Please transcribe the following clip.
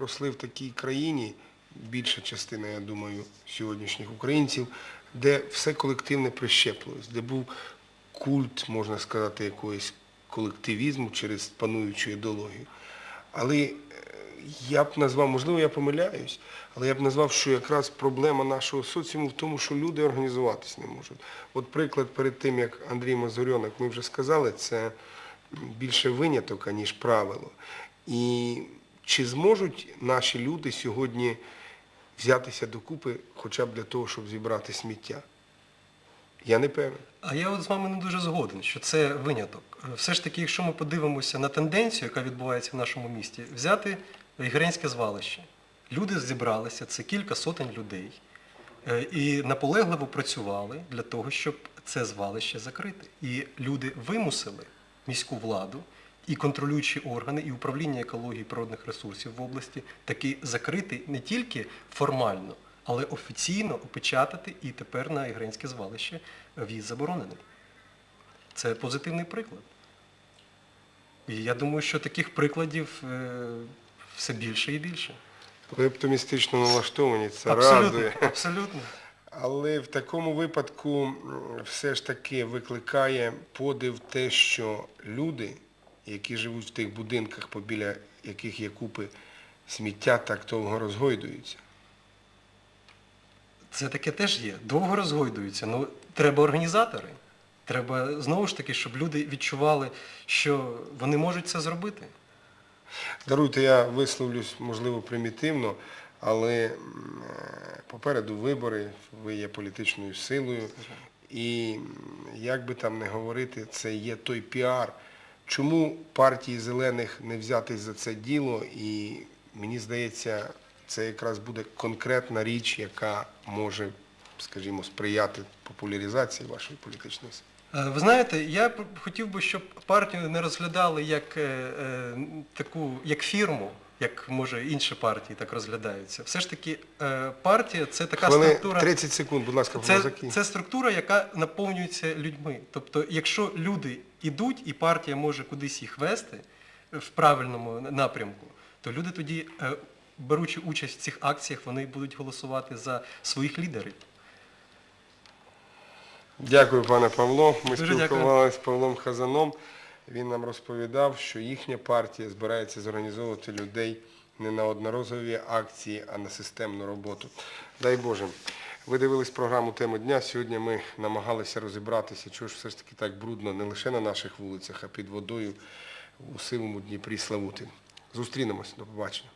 росли в такій країні, більша частина, я думаю, сьогоднішніх українців, де все колективне прищеплювалось, де був культ, можна сказати, якоїсь колективізму через пануючу ідеологію. Але е, я б назвав, можливо, я помиляюсь, але я б назвав, що якраз проблема нашого соціуму в тому, що люди організуватись не можуть. От приклад перед тим, як Андрій Мазурьонок, ми вже сказали, це більше виняток, аніж правило. І чи зможуть наші люди сьогодні взятися докупи хоча б для того, щоб зібрати сміття? Я не певен. А я от з вами не дуже згоден, що це виняток. Все ж таки, якщо ми подивимося на тенденцію, яка відбувається в нашому місті, взяти Ігренське звалище. Люди зібралися, це кілька сотень людей, е, і наполегливо працювали для того, щоб це звалище закрити. І люди вимусили міську владу і контролюючі органи, і управління екології природних ресурсів в області таки закрити не тільки формально, але офіційно опечатати і тепер на Ігренське звалище в'їзд заборонений. Це позитивний приклад. І я думаю, що таких прикладів е, все більше і більше. Ви оптимістично налаштовані, це абсолютно, радує. абсолютно. Але в такому випадку все ж таки викликає подив те, що люди, які живуть в тих будинках, побіля яких є купи сміття, так довго розгойдуються. Це таке теж є. Довго розгойдуються. Ну, треба організатори. Треба знову ж таки, щоб люди відчували, що вони можуть це зробити. Даруйте, я висловлюсь, можливо, примітивно, але попереду вибори, ви є політичною силою. І як би там не говорити, це є той піар. Чому партії зелених не взятись за це діло? І мені здається, це якраз буде конкретна річ, яка може, скажімо, сприяти популяризації вашої політичної сили. Е, Ви знаєте, я хотів би, щоб партію не розглядали як е, е, таку, як фірму, як може інші партії так розглядаються. Все ж таки, е, партія це така Хвили... структура. 30 секунд, будь ласка, Це, це структура, яка наповнюється людьми. Тобто, якщо люди йдуть і партія може кудись їх вести в правильному напрямку, то люди тоді, е, беручи участь в цих акціях, вони будуть голосувати за своїх лідерів. Дякую, пане Павло. Ми спілкувалися з Павлом Хазаном. Він нам розповідав, що їхня партія збирається зорганізовувати людей не на одноразові акції, а на системну роботу. Дай Боже. Ви дивились програму тему дня. Сьогодні ми намагалися розібратися, чого ж все ж таки так брудно не лише на наших вулицях, а під водою у сивому Дніпрі Славутин. Зустрінемось. До побачення.